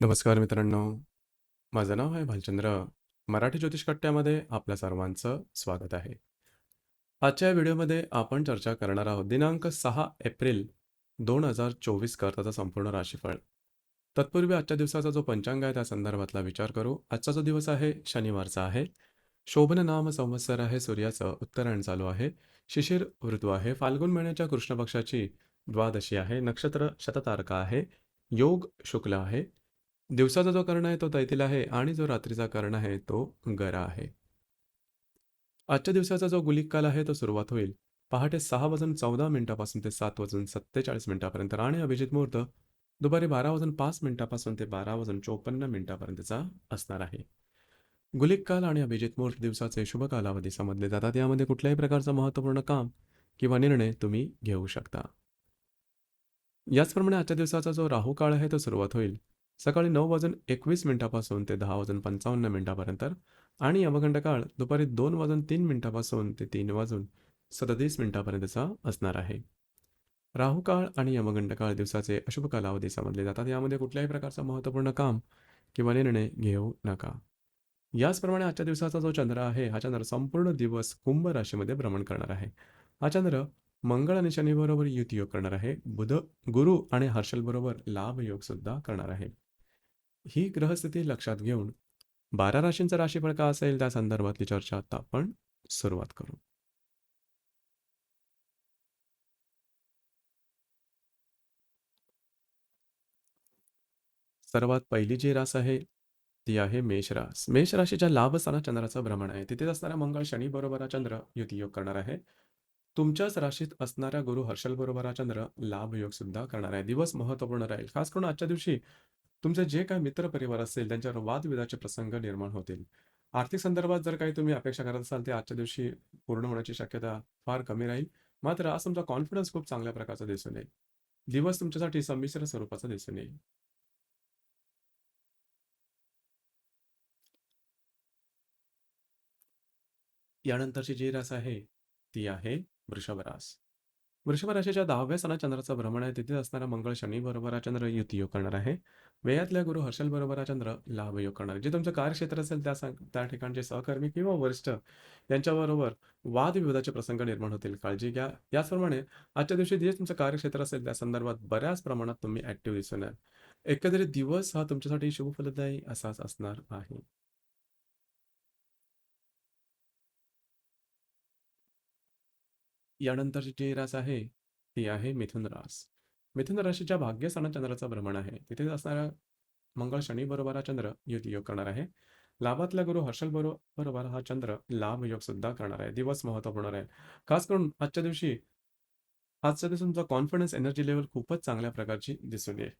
नमस्कार मित्रांनो. माझं नाव आहे भालचंद्र. मराठी ज्योतिष कट्ट्यामध्ये आपल्या सर्वांचं स्वागत आहे. आजच्या या व्हिडिओमध्ये आपण चर्चा करणार आहोत दिनांक 6 एप्रिल 2024 करताचा संपूर्ण राशीफळ. तत्पूर्वी आजच्या दिवसाचा जो पंचांग आहे त्या संदर्भातला विचार करू. आजचा जो दिवस आहे शनिवारचा आहे. शोभन नाम संवत्सर आहे. सूर्याचं उत्तरायण चालू आहे. शिशिर ऋतू आहे. फाल्गुन महिन्याच्या कृष्ण पक्षाची द्वादशी आहे. नक्षत्र शततारका आहे. योग शुक्ल आहे. दिवसाचा जो कर्ण आहे तो तैतिल आहे आणि जो रात्रीचा कर्ण आहे तो गरा आहे. आजच्या दिवसाचा जो गुलिक काल आहे तो सुरुवात होईल पहाटे सहा वाजून चौदा मिनिटापासून ते सात वाजून सत्तेचाळीस मिनिटापर्यंत आणि अभिजित मुहूर्त दुपारी बारा वाजून पाच मिनिटापासून ते बारा वाजून चोपन्न मिनिटापर्यंतचा असणार आहे. गुलिक काल आणि अभिजित मुहूर्त दिवसाचे शुभ कालावधी समजले जातात. यामध्ये कुठल्याही प्रकारचं महत्त्वपूर्ण काम किंवा निर्णय तुम्ही घेऊ शकता. याचप्रमाणे आजच्या दिवसाचा जो राहू काळ आहे तो सुरुवात होईल सकाळी नऊ वाजून एकवीस मिनिटापासून ते दहा वाजून पंचावन्न मिनिटापर्यंत आणि अवखंड काळ दुपारी दोन वाजून तीन मिनिटापासून ते तीन वाजून सदतीस मिनिटापर्यंतचा असणार आहे. राहू काळ आणि यमगंड काळ दिवसाचे अशुभ कालावधी समजले जातात. यामध्ये कुठल्याही प्रकारचं महत्त्वपूर्ण काम किंवा निर्णय घेऊ नका. याचप्रमाणे आजच्या दिवसाचा जो चंद्र आहे हा चंद्र संपूर्ण दिवस कुंभ राशीमध्ये भ्रमण करणार आहे. हा चंद्र मंगळ आणि शनीबरोबर युती योग करणार आहे. बुध, गुरु आणि हर्षल बरोबर लाभ योग सुद्धा करणार आहे. ही ग्रहस्थिती लक्षात घेऊन बारा राशींचं राशीफळ का असेल त्या संदर्भातली चर्चा आता आपण सुरुवात करू. सर्वात पहिली जी रास आहे ती आहे मेष रास. मेष राशीच्या लाभ असताना चंद्राचं भ्रमण आहे. तिथेच असणारा मंगळ शनी बरोबर चंद्र युती योग करणार आहे. तुमच्याच राशीत असणाऱ्या गुरु हर्षल बरोबर हा चंद्र लाभ योग सुद्धा करणार आहे. दिवस महत्त्वपूर्ण राहील. खास करून आजच्या दिवशी तुमचे जे काही मित्र परिवार असेल त्यांच्यावर वादविवादाचे प्रसंग निर्माण होतील. आर्थिक संदर्भात जर काही तुम्ही अपेक्षा करत असाल ते आजच्या दिवशी पूर्ण होण्याची शक्यता फार कमी राहील. मात्र आज तुमचा कॉन्फिडन्स खूप चांगल्या प्रकारचा दिसून येईल. दिवस तुमच्यासाठी संमिश्र स्वरूपाचा दिसून येईल. यानंतरची जी रास आहे ती आहे वृषभ रास. वृषभ राशीच्या दहाव्या स्थानात चंद्राचं भ्रमण आहे. तिथे असणारा मंगळ शनी बरोबर चंद्र युती योग करणार आहे. व्ययातल्या गुरु हर्षल बरोबर चंद्र लाभ योग करणार आहे. जे तुमचं कार्यक्षेत्र असेल त्या त्या ठिकाणचे सहकर्मी किंवा वरिष्ठ यांच्याबरोबर वादविवादाचे प्रसंग निर्माण होतील. काळजी घ्या. याचप्रमाणे आजच्या दिवशी जे तुमचं कार्यक्षेत्र असेल त्या संदर्भात बऱ्याच प्रमाणात तुम्ही ऍक्टिव्ह दिसून याल. एकंदरीत दिवस हा तुमच्यासाठी शुभफलदायी असाच असणार आहे. यानंतरची जे रास आहे ती आहे मिथुन रास. मिथुन राशीच्या भाग्यस्थानात चंद्राचा भ्रमण आहे. तिथेच असणारा मंगळ शनी बरोबर हा चंद्र युती योग करणार आहे. लाभातला गुरु हर्षल बरोबर हा चंद्र लाभ योग सुद्धा करणार आहे. दिवस महत्त्वपूर्ण राहील. खास करून आजच्या दिवशी आजच्या दिवशी तुमचा कॉन्फिडन्स एनर्जी लेवल खूपच चांगल्या प्रकारची दिसून येईल.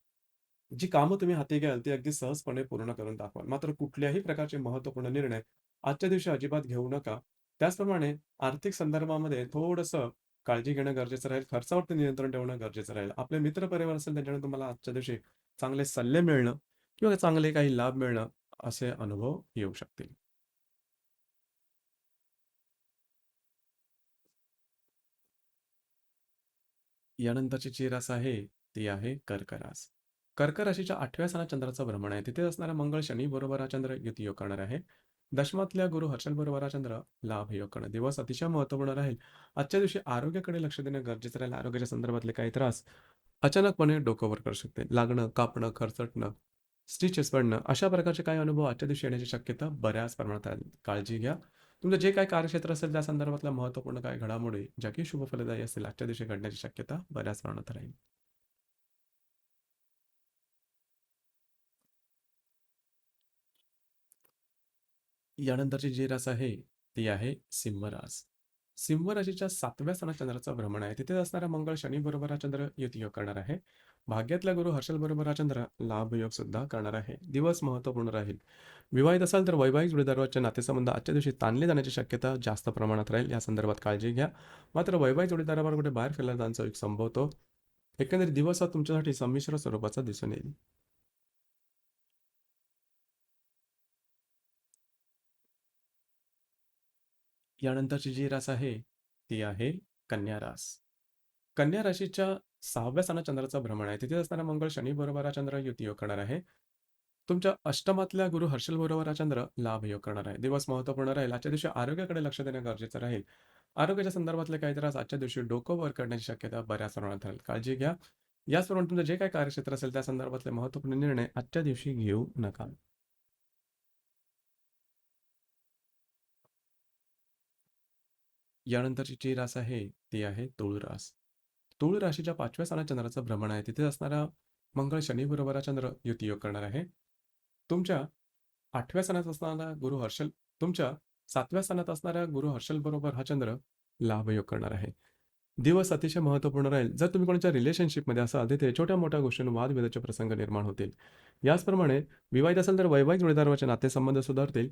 जी कामं तुम्ही हाती घ्याल ती अगदी सहजपणे पूर्ण करून दाखवाल. मात्र कुठल्याही प्रकारचे महत्त्वपूर्ण निर्णय आजच्या दिवशी अजिबात घेऊ नका. त्याचप्रमाणे आर्थिक संदर्भामध्ये थोडंसं काळजी घेणं गरजेचं राहील. खर्चावरती नियंत्रण ठेवणं गरजेचं राहील. आपले मित्रपरिवार असेल त्यांच्याकडून तुम्हाला आजच्या दिवशी चांगले सल्ले मिळणं किंवा चांगले काही लाभ मिळणं असे अनुभव येऊ शकतील. यानंतरची जी रास आहे ती आहे कर्क रास. कर्क राशीच्या 8व्या स्थानात चंद्राचं भ्रमण आहे. तिथे असणारा मंगळ शनी बरोबर हा चंद्र युती योग करणार आहे. दशमातल्या गुरु हर्षल बरोबर चंद्र लाभ योग करणार. दिवस अतिशय महत्त्वपूर्ण राहील. आजच्या दिवशी आरोग्याकडे लक्ष देणं गरजेचं राहील. आरोग्याच्या संदर्भातले काही त्रास अचानकपणे डोकंवर करू शकते. लागणं, कापणं, खरचटणं, स्टिचेस पडणं अशा प्रकारचे काही अनुभव आजच्या दिवशी येण्याची शक्यता बऱ्याच प्रमाणात आहे. काळजी घ्या. तुमचं जे काही कार्यक्षेत्र असेल त्या संदर्भातल्या महत्त्वपूर्ण काही घडामोडी ज्या की शुभफलदायी असतील आजच्या दिवशी घडण्याची शक्यता बऱ्याच प्रमाणात राहील. यानंतरचे जी रास आहे ती आहे सिंहरास सिंहराशीच्या सातव्या स्थानात चंद्राचं भ्रमण आहे. तिथे असणारा मंगळ शनी बरोबर हा चंद्र युती योग करणार आहे. भाग्यातल्या गुरु हर्षल बरोबर हा चंद्र लाभ योग सुद्धा करणार आहे. दिवस महत्त्वपूर्ण राहील. विवाहित असाल तर वैवाहिक जोडीदाराचे नातेसंबंध आजच्या दिवशी ताणले जाण्याची शक्यता जास्त प्रमाणात राहील. या संदर्भात काळजी घ्या. मात्र वैवाहिक जोडीदारावर कुठे बाहेर फिरायला जाण्याचा एक संभवतो. एकंदरीत दिवस हा तुमच्यासाठी संमिश्र स्वरूपाचा दिसून येईल. यानंतरची जी रास आहे ती आहे कन्या रास. कन्या राशीच्या सहाव्या स्थानात चंद्राचा भ्रमण आहे. तिथे असताना मंगळ शनी बरोबर हा चंद्र युती योग करणार आहे. तुमच्या अष्टमातल्या गुरु हर्षल बरोबर हा चंद्र लाभ योग करणार आहे दिवस महत्त्वपूर्ण राहील आजच्या दिवशी आरोग्याकडे लक्ष देणे गरजेचं राहील आरोग्याच्या संदर्भातले काही त्रास आजच्या दिवशी डोकं वर करण्याची शक्यता बऱ्याच प्रमाणात राहील काळजी घ्या याचप्रमाणे तुमचं जे काही कार्यक्षेत्र असेल त्या संदर्भातले महत्त्वपूर्ण निर्णय आजच्या दिवशी घेऊ नका यानंतरची जी रास आहे ती आहे तुळ रास तुळ राशीच्या पाचव्या स्थानात चंद्राचं भ्रमण आहे. तिथे असणारा मंगळ शनी बरोबर हा चंद्र युती योग करणार आहे. तुमच्या आठव्या स्थानात असणारा गुरु हर्षल तुमच्या सातव्या स्थानात असणाऱ्या गुरु हर्षल बरोबर हा चंद्र लाभयोग करणार आहे. दिवस अतिशय महत्त्वपूर्ण राहील. जर तुम्ही कोणाच्या रिलेशनशिपमध्ये असाल तिथे छोट्या मोठ्या गोष्टींवर वादविदाचे प्रसंग निर्माण होतील. याचप्रमाणे विवाहित असेल तर वैवाहिक जोडीदाराचे नातेसंबंध सुधारतील.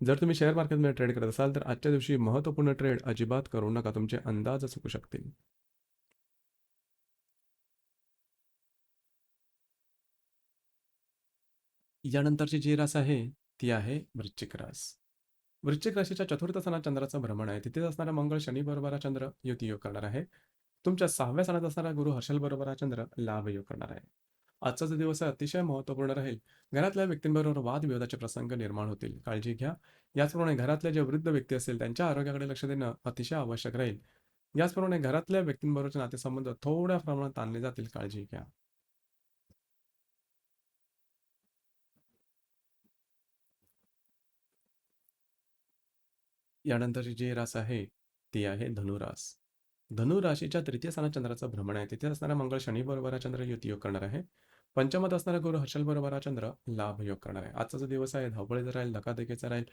जर तुम्ही शेअर मार्केटमध्ये ट्रेड करत असाल तर आजच्या दिवशी महत्त्वपूर्ण ट्रेड अजिबात करू नका. तुमचे अंदाज चुकू शकतील. यानंतरची जी रास आहे ती आहे वृश्चिक रास. वृश्चिक राशीच्या चतुर्थ सणात चंद्राचं भ्रमण आहे. तिथेच असणारा मंगळ शनी बरोबर चंद्र युती योग करणार आहे. तुमच्या सहाव्या सणात असणारा गुरु हर्षल बरोबर चंद्र लाभ योग करणार आहे. आजचा जो दिवस आहे अतिशय महत्त्वपूर्ण राहील. घरातल्या व्यक्तींबरोबर वादविवादाचे प्रसंग निर्माण होतील. काळजी घ्या. याचप्रमाणे घरातले जे वृद्ध व्यक्ती असतील त्यांच्या आरोग्याकडे लक्ष देणं अतिशय आवश्यक राहील. याचप्रमाणे घरातल्या व्यक्तींबरोबरचे नातेसंबंध थोड्या प्रमाणात ताणले जातील. काळजी घ्या. यानंतरची जी रास आहे ती आहे धनुरास. धनु राशीच्या तृतीय स्थानात चंद्राचं भ्रमण आहे. तिथे असणारा मंगळ शनी बरोबर चंद्र युती योग करणार आहे. पंचमत असणारा गुरु हर्षल बरोबर चंद्र लाभ योग करणार. आहे आजचा जो दिवस आहे धावपळीचा राहील धकाधकीचा राहील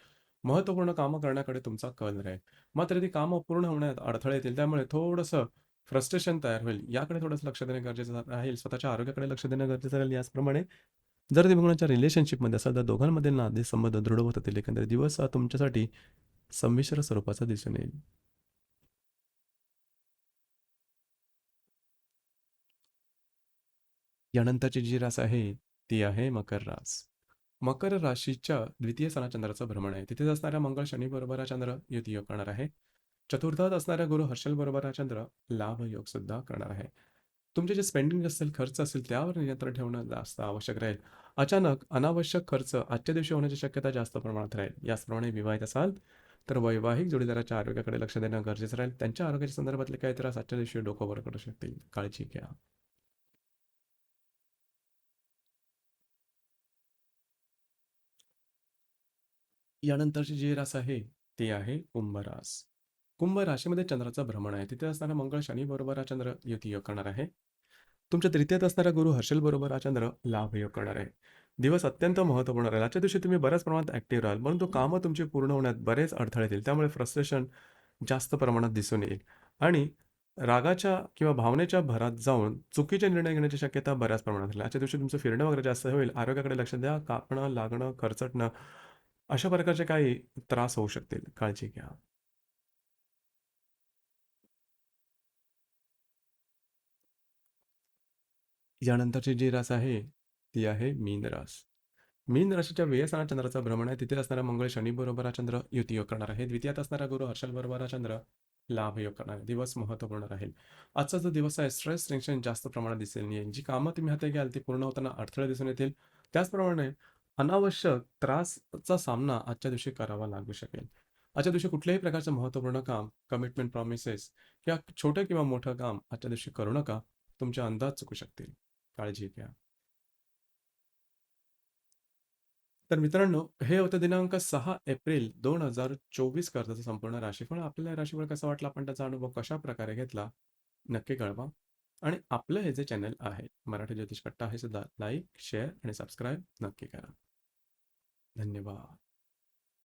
महत्त्वपूर्ण कामं करण्याकडे तुमचा कल राहील. मात्र ती कामं पूर्ण होण्यात अडथळे येतील. त्यामुळे थोडंसं फ्रस्ट्रेशन तयार होईल. याकडे थोडंसं लक्ष देणे गरजेचं राहील. स्वतःच्या आरोग्याकडे लक्ष देणं गरजेचं राहील. याचप्रमाणे जर तुम्ही बघण्याच्या रिलेशनशिपमध्ये असाल तर दोघांमध्ये नाते संबंध दृढ होत होतील एकंदरीत दिवस हा तुमच्यासाठी संमिश्र स्वरूपाचा दिसून येईल. यानंतरची जी रास आहे ती आहे मकर रास. मकर राशीच्या द्वितीय स्थानात चंद्राचं भ्रमण आहे. तिथेच असणाऱ्या मंगळ शनी बरोबर हा चंद्र युती योग करणार आहे. चतुर्थात असणाऱ्या गुरु हर्षल बरोबर हा चंद्र लाभ योग सुद्धा करणार आहे. तुमचे जे स्पेंडिंग असेल खर्च असेल त्यावर नियंत्रण ठेवणं जास्त आवश्यक राहील. अचानक अनावश्यक खर्च आजच्या दिवशी होण्याची शक्यता जास्त प्रमाणात राहील. याचप्रमाणे विवाहित असाल तर वैवाहिक जोडीदाराच्या आरोग्याकडे लक्ष देणं गरजेचं राहील. त्यांच्या आरोग्याच्या संदर्भातले काही त्रास आजच्या दिवशी डोकं वर करू शकतील. काळजी घ्या. यानंतरची जी रास आहे ती आहे कुंभ रास कुंभ राशीमध्ये चंद्राचं भ्रमण आहे. तिथे असणारा मंगळ शनी बरोबर हा चंद्र युती योग करणार आहे. तुमच्या तृतीयात असणारा गुरु हर्षल बरोबर हा चंद्र लाभ योग करणार आहे. दिवस अत्यंत महत्त्वपूर्ण राहील. आजच्या दिवशी तुम्ही बऱ्याच प्रमाणात ऍक्टिव्ह राहाल परंतु कामं तुमची पूर्ण होण्यात बरेच अडथळे येतील. त्यामुळे फ्रस्ट्रेशन जास्त प्रमाणात दिसून येईल. आणि रागाच्या किंवा भावनेच्या भरात जाऊन चुकीचे निर्णय घेण्याची शक्यता बऱ्याच प्रमाणात राहील. आजच्या दिवशी तुमचं फिरणं वगैरे जास्त होईल. आरोग्याकडे लक्ष द्या. कापणं लागणं खरचटणं अशा प्रकारचे काही त्रास होऊ शकतील काळजी घ्या. यानंतरची जी रास आहे ती आहे मीन रास. मीन राशीच्या व्ययस्थानात चंद्राचा भ्रमण आहे. तिथे असणारा मंगळ शनी बरोबर हा चंद्र युती योग करणार आहे. द्वितीयात असणारा गुरु हर्षल बरोबर हा चंद्र लाभ योग करणार आहे. दिवस महत्त्वपूर्ण राहील. आजचा जो दिवस आहे स्ट्रेस टेन्शन जास्त प्रमाणात दिसेल. नाही जी कामं तुम्ही हाती घ्याल ती पूर्ण होताना अडथळे दिसून येतील. त्याचप्रमाणे अनावश्यक त्रासचा सामना आजच्या दिवशी करावा लागू शकेल. आजच्या दिवशी कुठल्याही प्रकारचं महत्त्वपूर्ण काम कमिटमेंट प्रॉमिसेस किंवा छोटं किंवा मोठं काम आजच्या दिवशी करू नका. तुमचे अंदाज चुकू शकतील. काळजी घ्या. तर मित्रांनो हे होतं दिनांक सहा एप्रिल दोन हजार चोवीस कर्जाचं संपूर्ण राशीफळ. आपल्याला राशीफळ कसा वाटला? आपण त्याचा अनुभव कशा प्रकारे घेतला? नक्की कळवा. आणि आपलं हे जे चॅनल आहे मराठी ज्योतिष कट्टा हे सुद्धा लाईक शेअर आणि सबस्क्राईब नक्की करा. 那你吧。